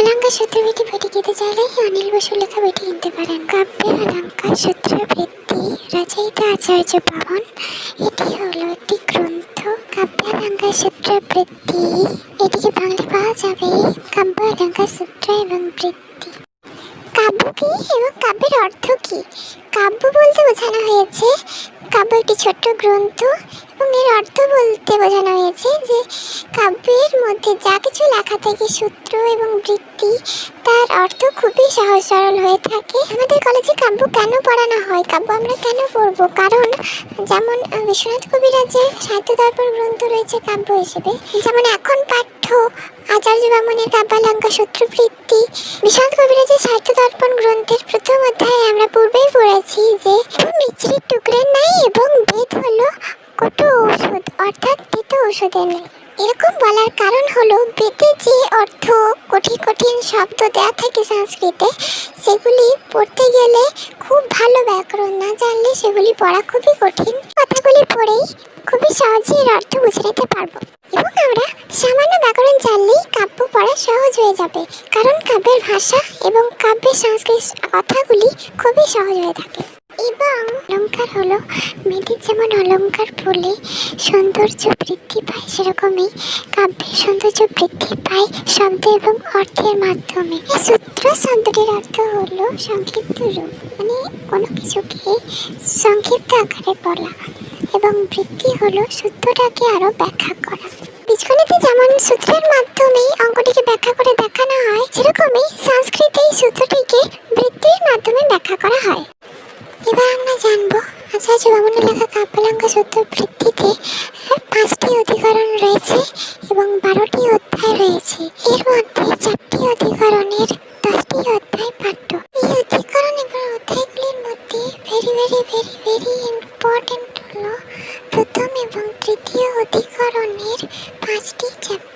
কাব্যালঙ্কার সূত্র বইটি বইটি কিনতে চাইলে অনিল বসু লেখা বইটি কিনতে পারেন। কাব্যালঙ্কার সূত্র বৃত্তি রচয়িতা আচার্য পাবন এটি হলো একটি গ্রন্থ। কাব্যালঙ্কার সূত্র বৃত্তি এটিকে বাংলা পাওয়া যাবে কাব্যালঙ্কার সূত্র এবং বৃত্তি। কাব্য কি এবং কাব্যের অর্থ কি? কাব্য বলতে বোঝানো হয়েছে, কাব্য একটি ছোট্ট গ্রন্থ। এর অর্থ বলতে বোঝানো হয়েছে যে কাব্যের মধ্যে যা কিছু লেখা থাকে, সূত্র এবং বৃত্তি, তার অর্থ খুবই সহজ সরল হয়ে থাকে। আমাদের কলেজে কাব্য কেন পড়ানো হয়? কাব্য আমরা কেন পড়ব? কারণ যেমন বিশ্বনাথ কবিরাজের সাহিত্য দর্পণ গ্রন্থ রয়েছে কাব্য হিসেবে। যেমন এখন পাঠ্য আচার্য বামনের কাব্যালঙ্কা সূত্রবৃত্তি বিশ্বনাথ কবিরাজের সাহিত্য দর্পণ গ্রন্থের প্রথম অধ্যায়ে আমরা পূর্বেই পড়েছি যে মিচড়ির টুকরের নাই এবং বেদ হলো কটু ঔষধ অর্থাৎ তিত ঔষধের নেই। এরকম বলার কারণ হলো বেদে যে অর্থ কঠিন কঠিন শব্দ দেওয়া থাকে সংস্কৃতে, সেগুলি পড়তে গেলে খুব ভালো ব্যাকরণ না জানলে সেগুলি পড়া খুবই কঠিন। কথাগুলি পড়েই খুবই সহজে এর অর্থ বুঝে নিতে পারব। এবং আমরা সামান্য ব্যাকরণ জানলেই কাব্য পড়া সহজ হয়ে যাবে। কারণ কাব্যের ভাষা এবং কাব্যের সংস্কৃত কথাগুলি খুবই সহজ হয়ে থাকে। এবং অলঙ্কার হলো, মেয়েদের যেমন অলঙ্কার বলে সৌন্দর্য বৃদ্ধি পায়, সেরকমই কাব্যের সৌন্দর্য বৃদ্ধি পায় শব্দ এবং অর্থের মাধ্যমে। সূত্র শব্দটির অর্থ হলো সংক্ষিপ্ত রূপ মানে কোনো কিছুকে সংক্ষিপ্ত আকারে বলা এবং বৃদ্ধি হলো সূত্রটাকে আরও ব্যাখ্যা করা। বীজগণিতে যেমন সূত্রের মাধ্যমে অঙ্কটিকে ব্যাখ্যা করে দেখানো হয়, সেরকমই সংস্কৃতে এই সূত্রটিকে বৃত্তির মাধ্যমে ব্যাখ্যা করা হয়। আচার্য বামনের লেখা কাব্যলঙ্কা সূত্র বৃত্তিতে পাঁচটি অধিকরণ রয়েছে এবং বারোটি অধ্যায় রয়েছে। এর মধ্যে চারটি অধিকরণের দশটি অধ্যায় পাঠ্য। এই অধিকরণ এবং অধ্যায়গুলির মধ্যে very very very very important হলো প্রথম এবং তৃতীয় অধিকরণের পাঁচটি চ্যাপ্টার